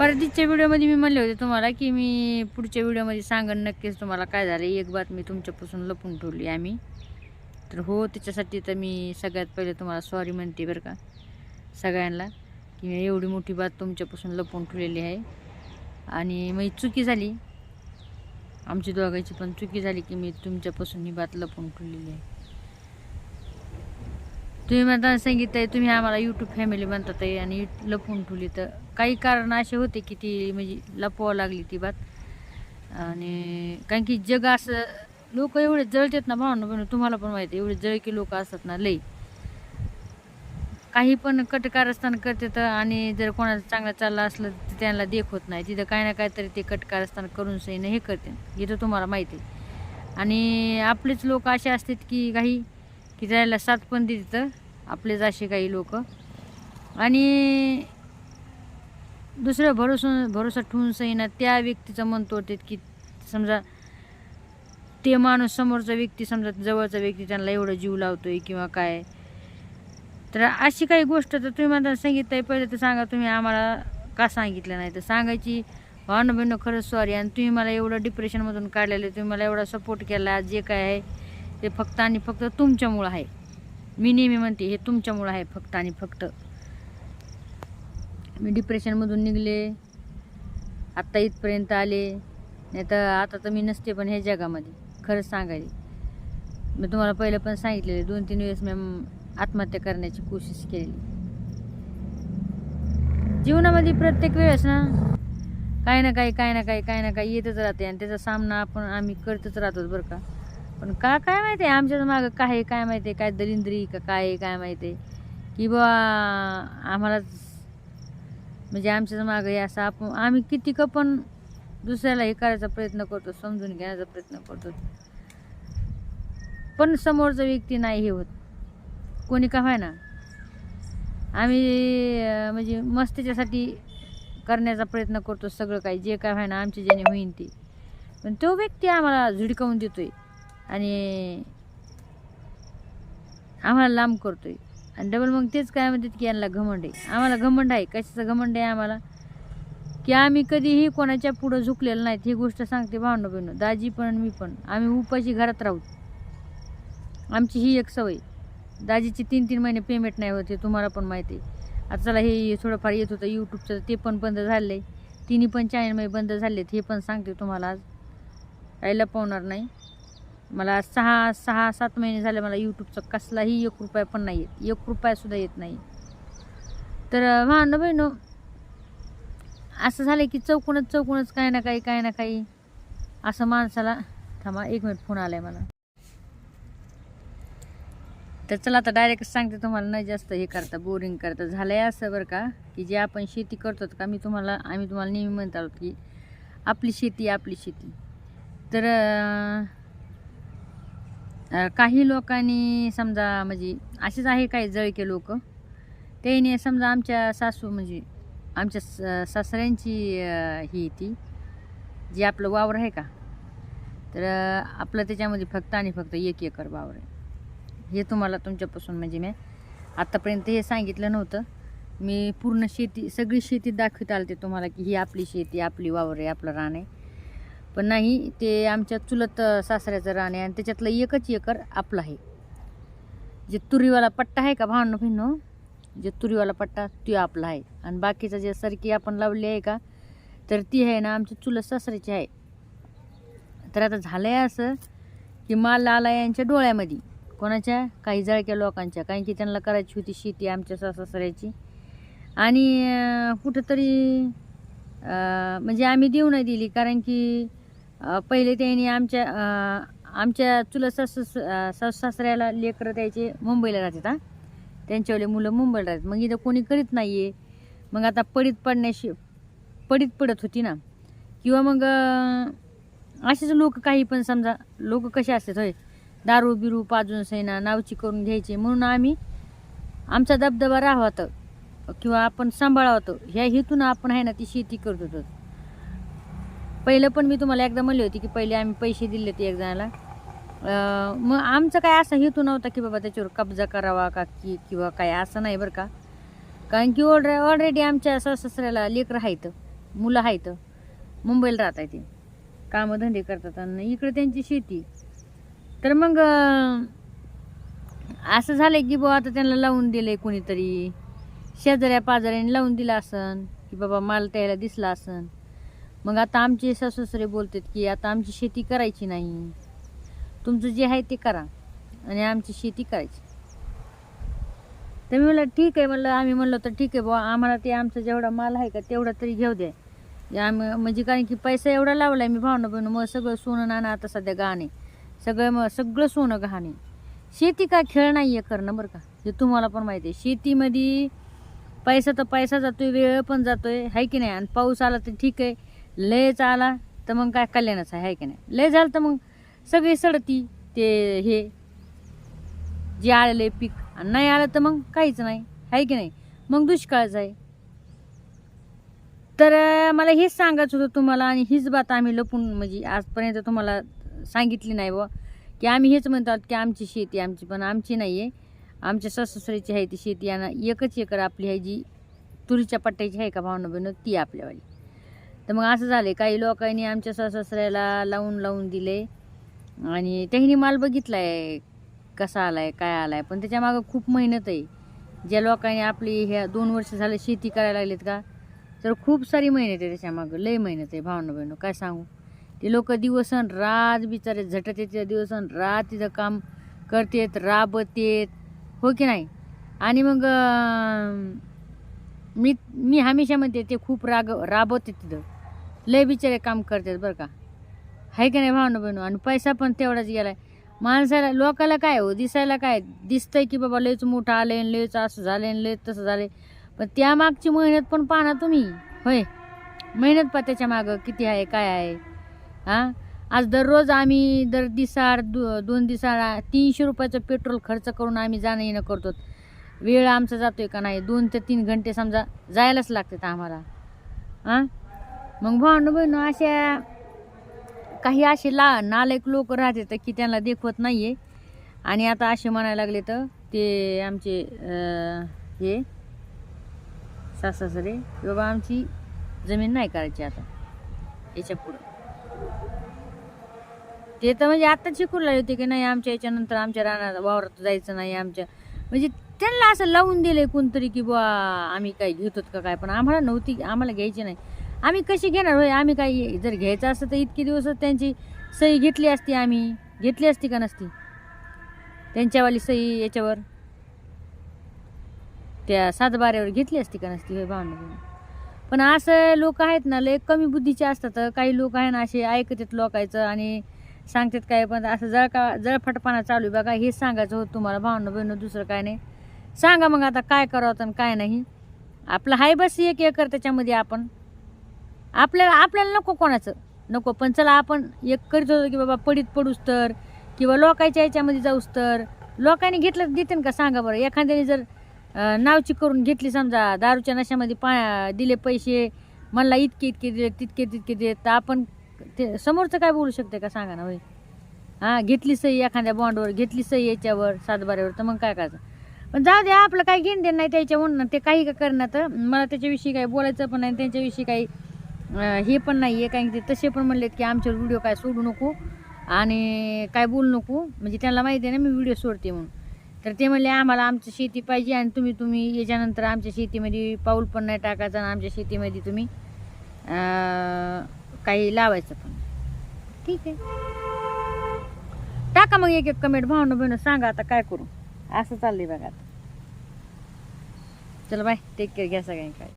परतीच्या व्हिडिओमध्ये मी म्हणले होते तुम्हाला की मी पुढच्या व्हिडिओमध्ये सांगन नक्कीच तुम्हाला काय झालं. एक बात मी तुमच्यापासून लपून ठेवली आम्ही. तर हो त्याच्यासाठी तर मी सगळ्यात पहिले तुम्हाला सॉरी म्हणते बरं का. सगळ्यांना की मी एवढी मोठी बात तुमच्यापासून लपून ठेवलेली आहे. आणि मग चुकी झाली. आमची दोघांची पण चुकी झाली की मी तुमच्यापासून ही बात लपून ठेवलेली आहे. तुम्ही म्हणता सांगितलं आहे तुम्ही आम्हाला यूट्यूब फॅमिली म्हणतात आहे आणि लपून ठेवली तर काही कारण असे होते की ती म्हणजे लपवावं लागली ती बात. आणि कारण की जग असं लोक एवढे जळतात ना भावना पण तुम्हाला पण माहिती आहे, एवढे जळकी लोक असतात ना लई काही पण कटकारस्थान करतात आणि जर कोणाचं चांगलं चाललं असलं तर त्यांना देखवत नाही. तिथं काही ना काहीतरी ते कटकारस्थान करून सईन हे करते. हे तर तुम्हाला माहिती आहे. आणि आपलेच लोक असे असतात की काही की त्याला साथ पण देतात आपलेच असे काही लोक. आणि दुसऱ्या भरोसा भरोसा ठेवून सहीना त्या व्यक्तीचं मन तोडतात की समजा ते माणूस समोरचा व्यक्ती समजा जवळचा व्यक्ती त्यांना एवढं जीव लावतोय किंवा काय. तर अशी काही गोष्ट तर तुम्ही मला सांगितलं आहे. पहिले तर सांगा तुम्ही आम्हाला का सांगितलं नाही? तर सांगायची भावना बहिणं खरंच सॉरी आणि तुम्ही मला एवढं डिप्रेशनमधून काढलेलं तुम्ही मला एवढा सपोर्ट केला. जे काय आहे ते फक्त आणि फक्त तुमच्यामुळं आहे. मी नेहमी म्हणते हे तुमच्यामुळं आहे फक्त आणि फक्त. मी डिप्रेशनमधून निघले. आत्ता इथपर्यंत आले. नाही तर आता तर मी नसते पण ह्या जगामध्ये. खरंच सांगायला. मी तुम्हाला पहिलं पण सांगितलेले दोन तीन वेळेस मी आत्महत्या करण्याची कोशिश केली. जीवनामध्ये प्रत्येक वेळेस ना काही ना काही काही ना काही काही ना काही येतच राहते आणि त्याचा सामना आपण आम्ही करतच राहतो बरं का. पण का काय माहिती आहे आमच्या मागं काय आहे, काय माहिती आहे काय दलिंद्री का काय आहे, काय माहिती आहे. की बा आम्हाला म्हणजे आमच्याच मागं असं आपण आम्ही किती का पण दुसऱ्याला हे करायचा प्रयत्न करतो समजून घेण्याचा प्रयत्न करतो. पण समोरचा व्यक्ती नाही हे होत. कोणी का ना आम्ही म्हणजे मस्तीच्यासाठी करण्याचा प्रयत्न करतो सगळं काही जे काय ना आमचे ज्याने होईन ते. पण तो व्यक्ती आम्हाला झिडकावून देतोय आणि आम्हाला लांब करतोय. आणि डबल मग तेच काय म्हणतात की यांना घमंड आहे. आम्हाला घमंड आहे. कशाचं घमंड आहे आम्हाला? की आम्ही कधीही कोणाच्या पुढं झुकलेलं नाहीत. ही गोष्ट सांगते भावना बहिणं दाजी पण मी पण. आम्ही उपाशी घरात राहू. आमची ही एक सवय दाजीची तीन तीन महिने पेमेंट नाही होते तुम्हाला पण माहिती आहे. आता चला हे थोडंफार येत होतं यूट्यूबचं ते पण बंद झालं आहे तिन्ही पण चॅनलमध्ये बंद झालेत. हे पण सांगते तुम्हाला आज. यायला पावणार नाही. मला सहा सहा सात महिने झाले मला यूट्यूबचा कसलाही एक रुपया पण नाही येत. एक रुपयासुद्धा येत नाही. तर मान बहिणं असं झालं की चौकूनच चौकूनच काही ना काही काही ना काही असं माणसाला थांबा एक मिनिट फोन आलाय मला. तर चला आता डायरेक्ट सांगते तुम्हाला नाही जास्त हे करता बोरिंग करता. झालं आहे असं बरं का की जे आपण शेती करतो का मी तुम्हाला आम्ही तुम्हाला नेहमी म्हणत आहोत की आपली शेती आपली शेती. तर काही लोकांनी समजा म्हणजे असेच आहे काही जळके लोक? त्याने समजा आमच्या सासू म्हणजे आमच्या स- सासऱ्यांची ही ती जी आपलं वावर आहे का? तर आपलं त्याच्यामध्ये फक्त आणि फक्त एक एकर वावर आहे. हे तुम्हाला तुमच्यापासून म्हणजे मी आत्तापर्यंत हे सांगितलं नव्हतं. मी पूर्ण शेती सगळी शेती दाखवित आलते तुम्हाला की ही आपली शेती आपली वावर आहे आपलं रान आहे. पण नाही ते आमच्या चुलत सासऱ्याचं राणे आहे आणि त्याच्यातलं एकच एकर आपलं आहे. जे तुरीवाला पट्टा आहे का भावनं भिन्नो जे तुरीवाला पट्टा तो आपला आहे. आणि बाकीचं जे सरकी आपण लावली आहे का तर ती आहे ना आमची चुलत सासऱ्याची आहे. तर आता झालं आहे असं की माल आला यांच्या डोळ्यामध्ये. कोणाच्या? काही जळक्या लोकांच्या. कारण की त्यांना करायची होती शेती आमच्या सासऱ्याची. आणि कुठंतरी म्हणजे आम्ही देऊ नाही दिली. कारण की पहिले त्यांनी आमच्या आमच्या चुलत सासू सासू सासऱ्याला लेकरं द्यायचे मुंबईला राहतात हां. त्यांच्यावाले मुलं मुंबईला राहतात. मग इथं कोणी करीत नाही आहे मग आता पडीत पडण्याशी पडीत पडत होती ना. किंवा मग असेच लोक काही पण समजा लोक कसे असतात होय. दारू बिरू पाजून सैना नावची करून घ्यायची. म्हणून आम्ही आमचा दबदबा राहावतं किंवा आपण सांभाळावं ह्या हेतून आपण आहे ना ती शेती करत होतो. पहिलं पण मी तुम्हाला एकदा म्हणली होती की पहिले आम्ही पैसे दिले होते एक जणाला मग आमचं काय असा हेतू नव्हता की बाबा त्याच्यावर कब्जा करावा का की किंवा काय असं नाही बरं का. कारण की ऑलरे ऑलरेडी आमच्या सासऱ्याला लेकरं आहेत मुलं आहेत मुंबईला राहत आहे ते. कामं धंदे करतात आणि इकडे त्यांची शेती. तर मग असं झालंय की बुवा आता त्यांना लावून दिलंय कोणीतरी. शेजाऱ्या पाजाऱ्याने लावून दिलं असन की बाबा माल त्याला दिसला असन. मग आता आमचे सासूसरे बोलतात की आता आमची शेती करायची नाही. तुमचं जे आहे ते करा आणि आमची शेती करायची. तर मी म्हणलं ठीक आहे. म्हणलं आम्ही म्हणलं तर ठीक आहे बुवा आम्हाला ते आमचा जेवढा माल आहे का तेवढा तरी घेऊ द्या. आम्ही म्हणजे कारण की पैसा एवढा लावला आहे मी भावना बहिण मग सगळं सोनं नाणं आता सध्या गहाणे सगळं मग सगळं सोनं गहाणे शेती काय खेळ नाही आहे करणं बरं का? हे तुम्हाला पण माहिती आहे. शेतीमध्ये पैसा तर पैसा जातोय वेळ पण जातोय आहे की नाही? आणि पाऊस आला तर ठीक आहे. लयच आला तर मग काय कल्याणच आहे की नाही? लय झालं तर मग सगळी सडती ते हे जे आलेले पीक. आणि नाही आलं तर मग काहीच नाही आहे की नाही? मग दुष्काळच आहे. तर मला हेच सांगायचं होतं तुम्हाला आणि हीच बात आम्ही लपून म्हणजे आजपर्यंत तुम्हाला सांगितली नाही बुवा. की आम्ही हेच म्हणतो की आमची शेती आमची पण आमची नाही आहे आमच्या सासूसरीची आहे ती शेती आणि एकच एकर आपली आहे जी तुरीच्या पट्ट्याची आहे का भावना बहिण ती आपल्यावाली. तर मग असं झालं काही लोकांनी आमच्या सासऱ्याला लावून लावून दिले. आणि त्यांनी माल बघितला आहे कसा आला आहे काय आला आहे पण त्याच्या मागं खूप मेहनत आहे. ज्या लोकांनी आपली ह्या दोन वर्ष झालं शेती करायला लागलीत का तर खूप सारी मेहनत आहे त्याच्यामागं लय मेहनत आहे भावना बहिणं काय सांगू. ते लोक दिवसन रात बिचारे झटत येते दिवसन रात तिथं काम करतेत राबतेत. हो की नाही? आणि मग मी मी हमेशा म्हणते ते खूप राग राबवते तिथं. लय बिचारे काम करतात बरं का. आहे का नाही भावना बहिणू? आणि पैसा पण तेवढाच गेलाय. माणसाला लोकाला काय हो? दिसायला काय? दिसतंय की बाबा लयच मोठं आलंय आणि लयच असं झालंय आणि लयच तसं झालंय. पण त्या मागची मेहनत पण पाहा तुम्ही. होय. मेहनत पा त्याच्या मागं किती आहे काय आहे. हां? आज दररोज आम्ही दर दिसाड दो दोन दिसाड तीनशे रुपयाचं पेट्रोल खर्च करून आम्ही जाणं येणं करतो. वेळ आमचा जातोय का नाही? दोन ते तीन घंटे समजा जायलाच लागतात आम्हाला. हां? मग भावनं बहिण अशा काही असे ला नालायक लोक राहते तर की त्यांना देखवत नाही आहे आणि आता असे म्हणायला लागले तर ते आमचे हे सासरे बाबा आमची जमीन नाही करायची आता. याच्या पुढं. ते तर म्हणजे आत्ताच शिकून लागले होते की नाही आमच्या याच्यानंतर आमच्या रानात वावरात जायचं नाही आमच्या म्हणजे त्यांना असं लावून दिलंय कोणतरी की बुवा आम्ही काय घेतोत का काय? पण आम्हाला नव्हती आम्हाला घ्यायची नाही. आम्ही कशी घेणार? होय आम्ही काय जर घ्यायचं असतं तर इतके दिवस त्यांची सही घेतली असती आम्ही. घेतली असती का नसती? त्यांच्यावाली सही याच्यावर. त्या सातबाऱ्यावर घेतली असती का नसती? होय भावना पण असं लोक आहेत ना लय कमी बुद्धीचे असतात. काही लोक आहे ना असे ऐकतात लोकायचं आणि सांगतात काय पण असं जळका जळफटपणा चालू आहे. बघा हेच सांगायचं होतं तुम्हाला भावना बहिणं दुसरं काय नाही. सांगा मग आता काय करावं आणि काय नाही. आपलं हाय बस एक एकर त्याच्यामध्ये आपण. आपल्याला आपल्याला नको कोणाचं. नको पण चला आपण एक करीत होतो की बाबा पडीत पडूस तर किंवा लोकांच्या याच्यामध्ये जाऊस तर. लोकांनी घेतलं देते का? सांगा बरं. एखाद्याने जर नावची करून घेतली समजा दारूच्या नशामध्ये पा दिले पैसे मला इतके इतके दिले तितके तितके दिले तर आपण ते समोरचं काय बोलू शकते का? सांगा ना होय. हां घेतली सही एखाद्या बॉन्डवर घेतली सही याच्यावर सातबाऱ्यावर तर मग काय करायचं? पण जाऊ दे आपलं काही घेणं देणं नाही त्याच्याहून ते काही का करणार तर? मला त्याच्याविषयी काही बोलायचं पण नाही त्यांच्याविषयी काही हे पण नाही आहे कारण की ते तसे पण म्हणलेत की आमचे व्हिडिओ काय सोडू नको आणि काय बोलू नको. म्हणजे त्यांना माहिती आहे ना मी व्हिडिओ सोडते म्हणून. तर ते म्हणले आम्हाला आमची शेती पाहिजे आणि तुम्ही तुम्ही याच्यानंतर आमच्या शेतीमध्ये पाऊल पण नाही टाकायचं आणि आमच्या शेतीमध्ये तुम्ही काही लावायचं पण. ठीक आहे. टाका मग एक एक कमेंट भावनं बहिणं सांगा आता काय करू. असं चाललंय बघा आता. चला बाय टेक केअर घ्या सगळ्यांनी काय